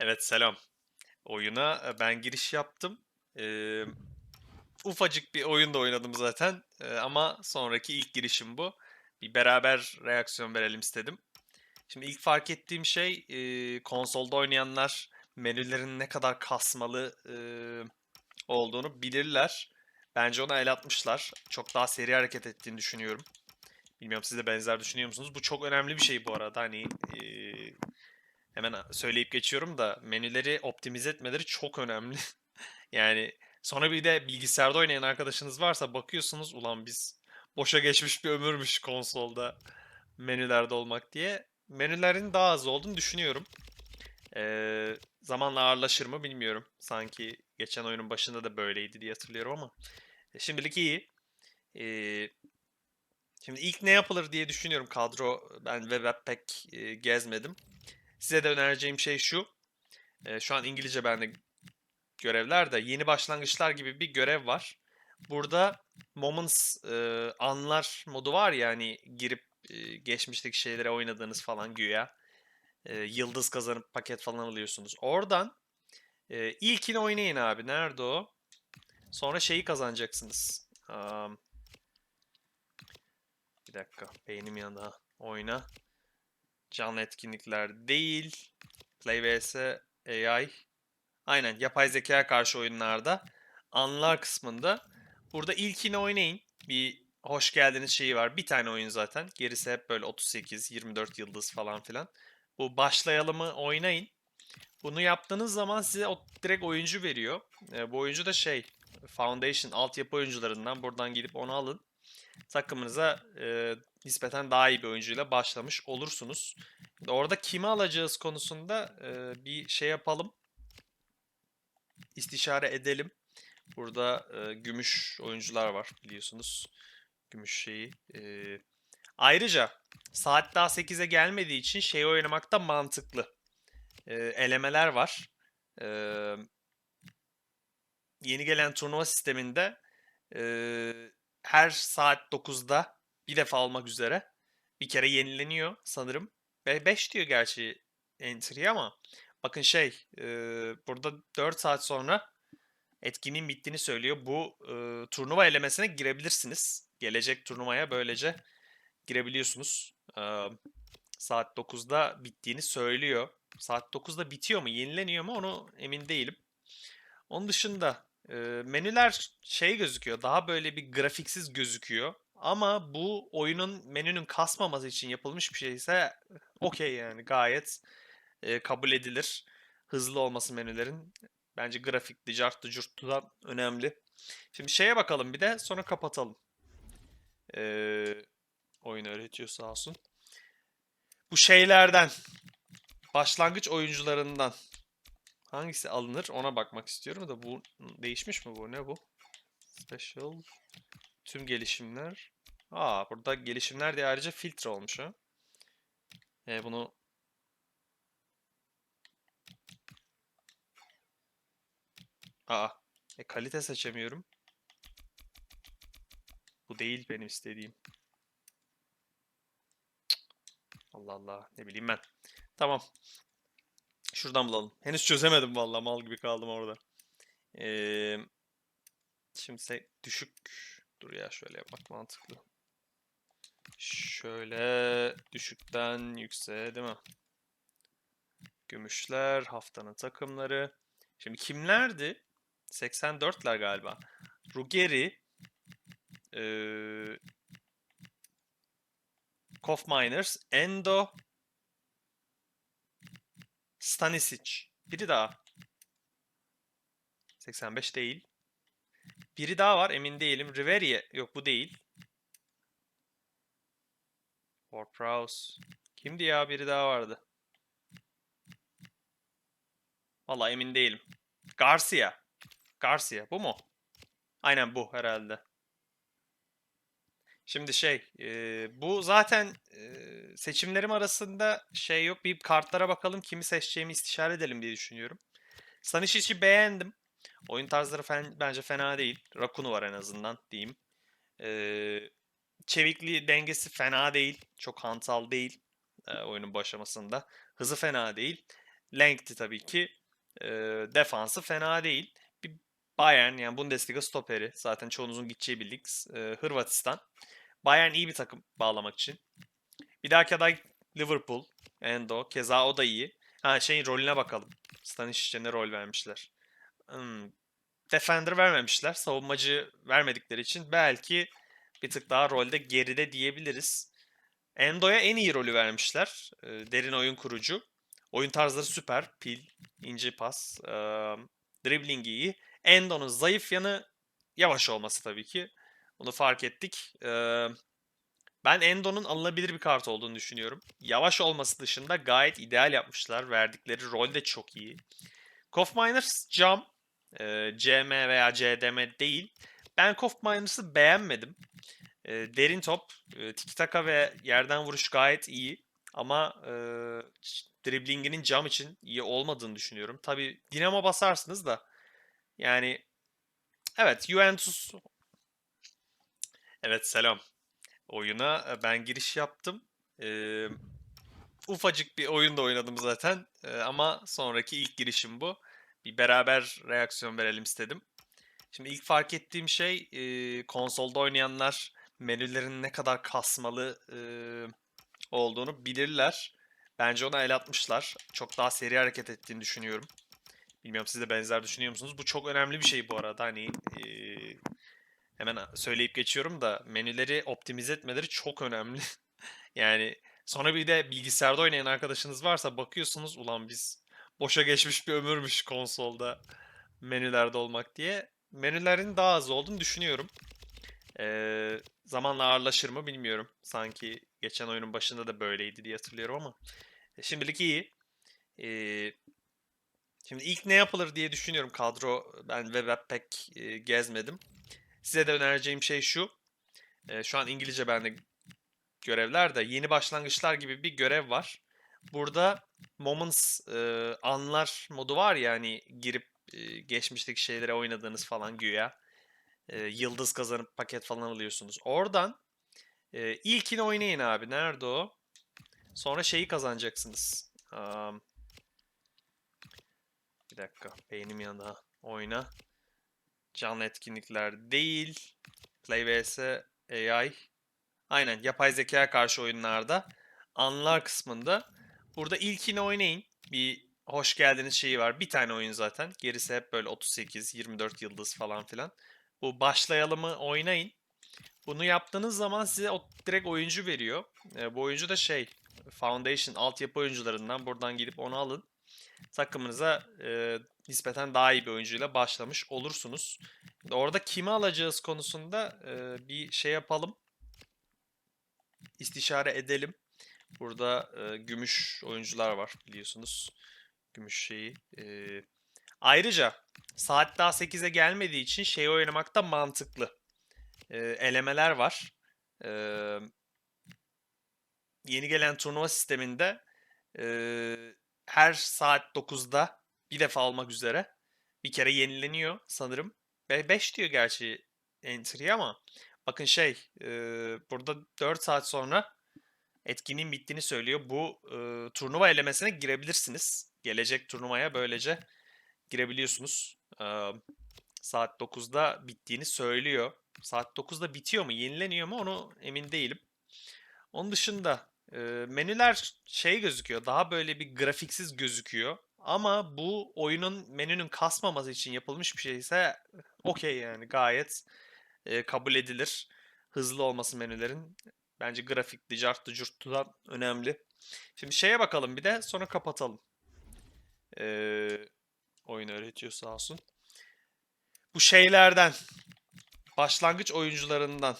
Evet selam. Oyuna e, ben giriş yaptım. Eee, ufacık bir oyun da oynadım zaten. Eee, ama sonraki ilk girişim bu. Bir beraber reaksiyon verelim istedim. Şimdi ilk fark ettiğim şey eee, konsolda oynayanlar menülerin ne kadar kasmalı eee, olduğunu bilirler. Bence ona el atmışlar. Çok daha seri hareket ettiğini düşünüyorum. Bilmiyorum siz de benzer düşünüyor musunuz? Bu çok önemli bir şey bu arada. Hani eee, hemen söyleyip geçiyorum da menüleri optimize etmeleri çok önemli. Yani sonra bir de bilgisayarda oynayan arkadaşınız varsa bakıyorsunuz ulan biz boşa geçmiş bir ömürmüş konsolda menülerde olmak diye. Menülerin daha az olduğunu düşünüyorum. Ee, zamanla ağırlaşır mı bilmiyorum. Sanki geçen oyunun başında da böyleydi diye hatırlıyorum ama e, şimdilik iyi. Ee, şimdi ilk ne yapılır diye düşünüyorum. Kadro ben ve web pek e, gezmedim. Size de önereceğim şey şu. E, şu an İngilizce bende görevler de yeni başlangıçlar gibi bir görev var. Burada Moments e, anlar modu var ya hani girip e, geçmişteki şeylere oynadığınız falan güya. E, yıldız kazanıp paket falan alıyorsunuz. Oradan e, ilkini oynayın abi. Nerede o? Sonra şeyi kazanacaksınız. Am, bir dakika. Beynim yandı ha. Oyna. Canlı etkinlikler değil. Play vs AI. Aynen yapay zekaya karşı oyunlarda anlar kısmında burada ilkini oynayın. Bir hoş geldiniz şeyi var. Bir tane oyun zaten. Gerisi hep böyle 38, 24 yıldız falan filan. Bu başlayalımı oynayın. Bunu yaptığınız zaman size o direkt oyuncu veriyor. E, bu oyuncu da şey Foundation altyapı oyuncularından buradan gidip onu alın. Takımınıza e, nispeten daha iyi bir oyuncuyla başlamış olursunuz. Orada kimi alacağız konusunda e, bir şey yapalım istişare edelim. Burada e, gümüş oyuncular var biliyorsunuz. Gümüş şeyi. E, ayrıca saat daha 8'e gelmediği için şey oynamak da mantıklı. E, elemeler var. E, yeni gelen turnuva sisteminde e, her saat 9'da bir defa olmak üzere bir kere yenileniyor sanırım. 5 diyor gerçi entry ama Bakın şey, e, burada 4 saat sonra etkinliğin bittiğini söylüyor. Bu e, turnuva elemesine girebilirsiniz. Gelecek turnuvaya böylece girebiliyorsunuz. E, saat 9'da bittiğini söylüyor. Saat 9'da bitiyor mu, yenileniyor mu onu emin değilim. Onun dışında e, menüler şey gözüküyor. Daha böyle bir grafiksiz gözüküyor. Ama bu oyunun menünün kasmaması için yapılmış bir şeyse okey yani gayet e, kabul edilir. Hızlı olması menülerin. Bence grafikli, cartlı, curtlu da önemli. Şimdi şeye bakalım bir de sonra kapatalım. Ee, oyun öğretiyor sağ olsun. Bu şeylerden başlangıç oyuncularından hangisi alınır ona bakmak istiyorum da bu değişmiş mi bu? Ne bu? Special tüm gelişimler. Aa burada gelişimler diye ayrıca filtre olmuş ha. E, bunu Aa. E kalite seçemiyorum. Bu değil benim istediğim. Allah Allah. Ne bileyim ben. Tamam. Şuradan bulalım. Henüz çözemedim vallahi mal gibi kaldım orada. Ee, şimdi düşük dur ya şöyle yapmak mantıklı. Şöyle düşükten yükseğe değil mi? Gümüşler, haftanın takımları. Şimdi kimlerdi? 84'ler galiba. Ruggeri, ee, Kof Miners, Endo, Stanisic. Biri daha. 85 değil. Biri daha var emin değilim. Riveria. Yok bu değil. Fort Prowse. Kimdi ya? Biri daha vardı. Vallahi emin değilim. Garcia. Garcia bu mu? Aynen bu herhalde. Şimdi şey, e, bu zaten seçimlerim arasında şey yok. Bir kartlara bakalım kimi seçeceğimi istişare edelim diye düşünüyorum. Stanishic'i beğendim. Oyun tarzları fen, bence fena değil. Rakunu var en azından diyeyim. E, çevikliği dengesi fena değil. Çok hantal değil e, oyunun başlamasında. Hızı fena değil. length'i tabii ki. Ee, defansı fena değil. Bir Bayern yani Bundesliga stoperi. Zaten çoğunuzun gideceği bir lig. Ee, Hırvatistan. Bayern iyi bir takım bağlamak için. Bir dahaki aday Liverpool. Endo. Keza o da iyi. Ha şeyin rolüne bakalım. Stanisic'e ne rol vermişler. Hmm, Defender vermemişler. Savunmacı vermedikleri için belki bir tık daha rolde geride diyebiliriz. Endo'ya en iyi rolü vermişler. Ee, Derin oyun kurucu. Oyun tarzları süper. Pil, ince pas, e, dribbling iyi. Endo'nun zayıf yanı yavaş olması tabii ki. Bunu fark ettik. Ee, ben Endo'nun alınabilir bir kart olduğunu düşünüyorum. Yavaş olması dışında gayet ideal yapmışlar. Verdikleri rol de çok iyi. Kof Miners cam. Ee, CM veya CDM değil. Ben Kof Miners'ı beğenmedim. Ee, derin top, e, tiki taka ve yerden vuruş gayet iyi. Ama e, driblinginin cam için iyi olmadığını düşünüyorum. Tabi Dinamo basarsınız da. Yani evet Juventus Evet selam. Oyuna e, ben giriş yaptım. Ee, ufacık bir oyun da oynadım zaten. Ee, ama sonraki ilk girişim bu. Bir beraber reaksiyon verelim istedim. Şimdi ilk fark ettiğim şey e, konsolda oynayanlar menülerin ne kadar kasmalı e, olduğunu bilirler. Bence ona el atmışlar. Çok daha seri hareket ettiğini düşünüyorum. Bilmiyorum siz de benzer düşünüyor musunuz? Bu çok önemli bir şey bu arada. Hani e, hemen söyleyip geçiyorum da menüleri optimize etmeleri çok önemli. yani sonra bir de bilgisayarda oynayan arkadaşınız varsa bakıyorsunuz ulan biz boşa geçmiş bir ömürmüş konsolda menülerde olmak diye. Menülerin daha az olduğunu düşünüyorum. Ee, zamanla ağırlaşır mı bilmiyorum. Sanki geçen oyunun başında da böyleydi diye hatırlıyorum ama. E, şimdilik iyi. Ee, şimdi ilk ne yapılır diye düşünüyorum. Kadro ben web pek e, gezmedim. Size de önereceğim şey şu. E, şu an İngilizce bende görevler de yeni başlangıçlar gibi bir görev var. Burada moments e, anlar modu var ya hani girip e, geçmişteki şeylere oynadığınız falan güya. E, yıldız kazanıp paket falan alıyorsunuz. Oradan e, ilkini oynayın abi. Nerede o? Sonra şeyi kazanacaksınız. Um, bir dakika. Beynim yanında. Oyna. Canlı etkinlikler değil. Play vs AI. Aynen yapay zekaya karşı oyunlarda anlar kısmında burada ilkini oynayın. Bir hoş geldiniz şeyi var. Bir tane oyun zaten. Gerisi hep böyle 38, 24 yıldız falan filan. Bu başlayalımı oynayın. Bunu yaptığınız zaman size o direkt oyuncu veriyor. E, bu oyuncu da şey Foundation altyapı oyuncularından buradan gidip onu alın. Takımınıza e, nispeten daha iyi bir oyuncuyla başlamış olursunuz. Orada kimi alacağız konusunda e, bir şey yapalım. İstişare edelim. Burada e, gümüş oyuncular var biliyorsunuz. Gümüş şeyi. E, ayrıca saat daha 8'e gelmediği için şeyi oynamak da mantıklı. E, elemeler var. E, yeni gelen turnuva sisteminde e, her saat 9'da bir defa olmak üzere bir kere yenileniyor sanırım. Ve 5 diyor gerçi entry ama bakın şey e, burada 4 saat sonra etkinliğin bittiğini söylüyor. Bu e, turnuva elemesine girebilirsiniz. Gelecek turnuvaya böylece girebiliyorsunuz. E, saat 9'da bittiğini söylüyor. Saat 9'da bitiyor mu, yenileniyor mu onu emin değilim. Onun dışında e, menüler şey gözüküyor. Daha böyle bir grafiksiz gözüküyor. Ama bu oyunun menünün kasmaması için yapılmış bir şeyse okey yani gayet e, kabul edilir. Hızlı olması menülerin bence grafikli, cartlı, curtludan önemli. Şimdi şeye bakalım bir de sonra kapatalım. Ee, oyun öğretiyor sağ olsun. Bu şeylerden başlangıç oyuncularından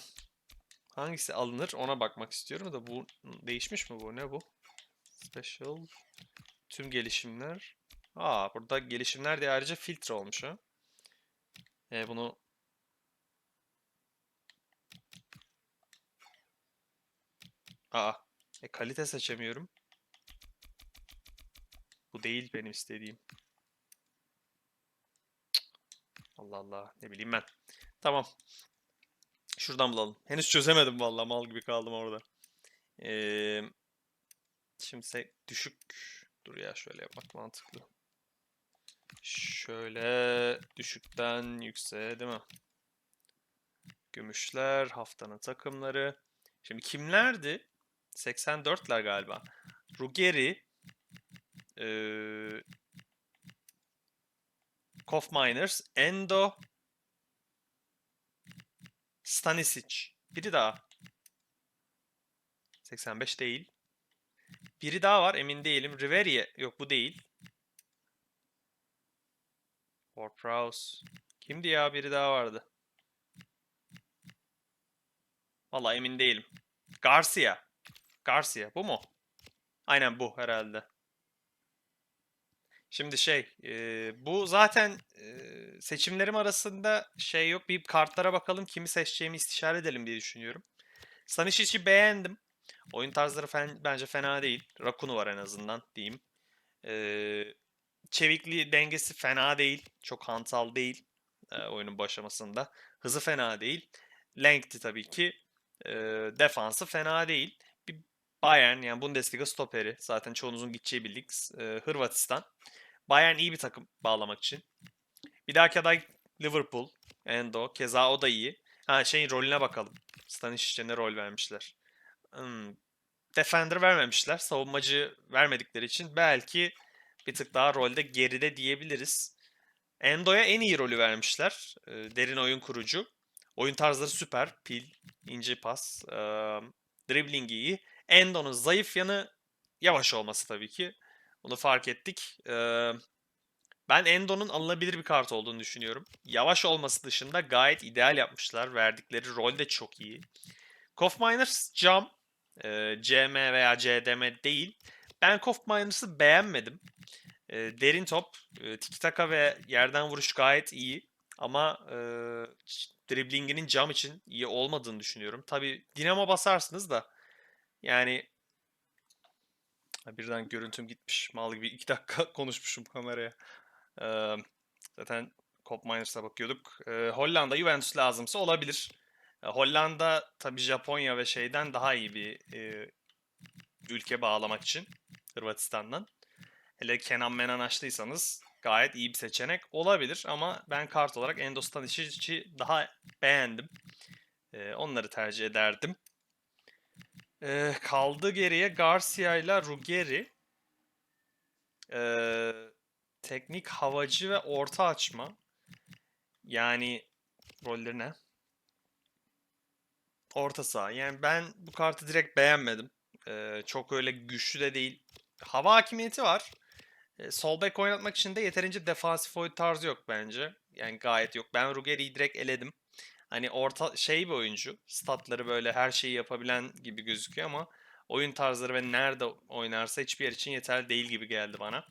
hangisi alınır ona bakmak istiyorum da bu değişmiş mi bu ne bu? Special tüm gelişimler. Aa burada gelişimler diye ayrıca filtre olmuş ha. E, bunu Aa e, kalite seçemiyorum. Bu değil benim istediğim. Allah Allah ne bileyim ben. Tamam. Şuradan bulalım. Henüz çözemedim vallahi mal gibi kaldım orada. Ee, şimdi düşük Dur ya şöyle yapmak mantıklı. Şöyle düşükten yükseğe değil mi? Gümüşler, haftanın takımları. Şimdi kimlerdi? 84'ler galiba. Ruggeri, eee Kof Miners, Endo, Stanisic. Biri daha. 85 değil. Biri daha var emin değilim. Riverie. Yok bu değil. Warprouse. Kimdi ya? Biri daha vardı. Vallahi emin değilim. Garcia. Garcia. Bu mu? Aynen bu herhalde. Şimdi şey, e, bu zaten e, seçimlerim arasında şey yok. Bir kartlara bakalım kimi seçeceğimi istişare edelim diye düşünüyorum. Stanishic'i beğendim. Oyun tarzları fen- bence fena değil. Rakun'u var en azından diyeyim. E, çevikliği dengesi fena değil. Çok hantal değil e, oyunun başlamasında. Hızı fena değil. Length'i tabii ki. E, defansı fena değil. Bir Bayern yani Bundesliga stoperi. Zaten çoğunuzun gideceği bir e, Hırvatistan. Bayern iyi bir takım bağlamak için. Bir dahaki aday Liverpool. Endo. Keza o da iyi. Ha şeyin rolüne bakalım. Stanisic'e ne rol vermişler. Hmm. Defender vermemişler. Savunmacı vermedikleri için belki bir tık daha rolde geride diyebiliriz. Endo'ya en iyi rolü vermişler. Ee, derin oyun kurucu. Oyun tarzları süper. Pil, ince pas, e, dribbling iyi. Endo'nun zayıf yanı yavaş olması tabii ki. Bunu fark ettik. Ee, ben Endo'nun alınabilir bir kart olduğunu düşünüyorum. Yavaş olması dışında gayet ideal yapmışlar. Verdikleri rol de çok iyi. Kof Miners cam. Ee, CM veya CDM değil. Ben Kof Miners'ı beğenmedim. Ee, derin top, e, tiki taka ve yerden vuruş gayet iyi. Ama e, driblinginin cam için iyi olmadığını düşünüyorum. Tabi dinamo basarsınız da yani Birden görüntüm gitmiş. Mal gibi iki dakika konuşmuşum kameraya. Ee, zaten Cop Miners'a bakıyorduk. Ee, Hollanda Juventus lazımsa olabilir. Ee, Hollanda tabii Japonya ve şeyden daha iyi bir e, ülke bağlamak için. Hırvatistan'dan. Hele Kenan Menan açtıysanız gayet iyi bir seçenek olabilir. Ama ben kart olarak Endostan işi daha beğendim. Ee, onları tercih ederdim. Ee, kaldı geriye Garcia ile Ruggeri. Ee, teknik havacı ve orta açma. Yani rolleri ne? Orta saha. Yani ben bu kartı direkt beğenmedim. Ee, çok öyle güçlü de değil. Hava hakimiyeti var. Ee, sol bek oynatmak için de yeterince defansif oyun tarzı yok bence. Yani gayet yok. Ben Ruggeri'yi direkt eledim. Hani orta şey bir oyuncu. Statları böyle her şeyi yapabilen gibi gözüküyor ama oyun tarzları ve nerede oynarsa hiçbir yer için yeterli değil gibi geldi bana.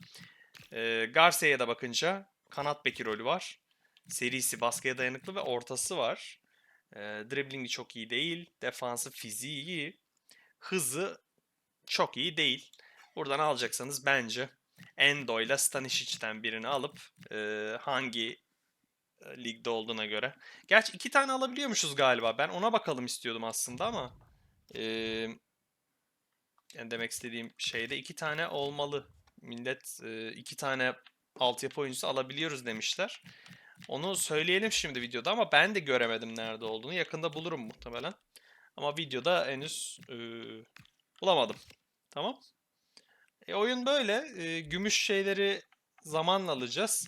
Ee, Garcia'ya da bakınca kanat beki rolü var. Serisi baskıya dayanıklı ve ortası var. Ee, driblingi çok iyi değil. Defansı fiziği iyi. Hızı çok iyi değil. Buradan alacaksanız bence Endo ile Stanisic'ten birini alıp e, hangi e, ligde olduğuna göre. Gerçi iki tane alabiliyormuşuz galiba. Ben ona bakalım istiyordum aslında ama e, yani demek istediğim şeyde iki tane olmalı. Millet e, iki tane altyapı oyuncusu alabiliyoruz demişler. Onu söyleyelim şimdi videoda ama ben de göremedim nerede olduğunu. Yakında bulurum muhtemelen. Ama videoda henüz e, bulamadım. Tamam. E, oyun böyle. E, gümüş şeyleri zamanla alacağız.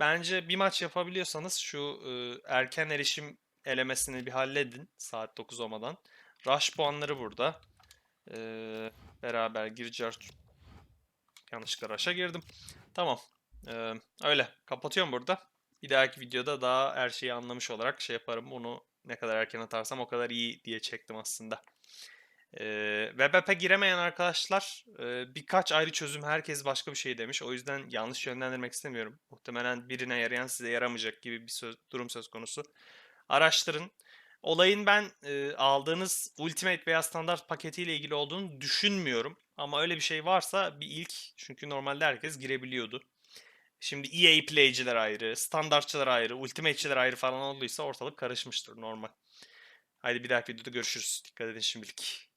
Bence bir maç yapabiliyorsanız şu e, erken erişim elemesini bir halledin saat 9 olmadan. Rush puanları burada. E, beraber gireceğiz. Yanlışlıkla Rush'a girdim. Tamam. E, öyle. Kapatıyorum burada. Bir dahaki videoda daha her şeyi anlamış olarak şey yaparım. Onu ne kadar erken atarsam o kadar iyi diye çektim aslında. Ee, WebApp'e giremeyen arkadaşlar e, birkaç ayrı çözüm herkes başka bir şey demiş. O yüzden yanlış yönlendirmek istemiyorum. Muhtemelen birine yarayan size yaramayacak gibi bir söz, durum söz konusu. Araştırın. Olayın ben e, aldığınız Ultimate veya standart paketiyle ilgili olduğunu düşünmüyorum. Ama öyle bir şey varsa bir ilk. Çünkü normalde herkes girebiliyordu. Şimdi EA playciler ayrı, standartçılar ayrı, ultimate'çiler ayrı falan olduysa ortalık karışmıştır normal. Haydi bir dahaki videoda görüşürüz. Dikkat edin şimdilik.